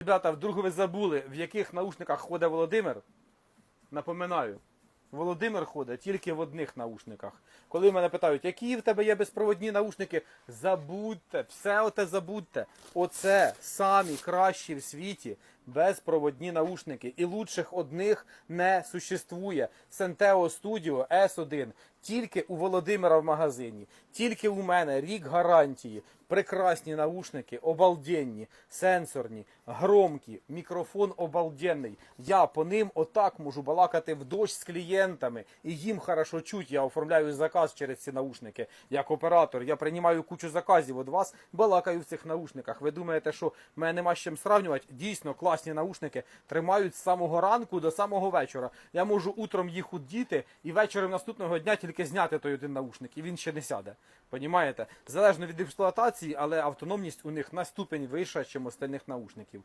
Ребята, вдруг ви забули, в яких наушниках ходить Володимир? Напоминаю, Володимир ходить тільки в одних наушниках. Коли мене питають, які в тебе є безпроводні наушники, забудьте, все оте забудьте. Оце самі кращі в світі безпроводні наушники. І лучших одних не существує. Senteo Studio S1 тільки у Володимира в магазині, тільки у мене рік гарантії. Прекрасні наушники, обалденні, сенсорні, громкі, мікрофон обалденний. Я по ним отак можу балакати в дощ з клієнтами, і їм хорошо чуть. Я оформляю заказ через ці наушники. Як оператор, я приймаю кучу заказів від вас, балакаю в цих наушниках. Ви думаєте, що мене нема з чим сравнювати? Дійсно, класні наушники тримають з самого ранку до самого вечора. Я можу утром їх удіти і вечором наступного дня тільки зняти той один наушник, і він ще не сяде. Понімаєте? Залежно від експлуатації, але автономність у них на ступень вища, ніж остальних наушників.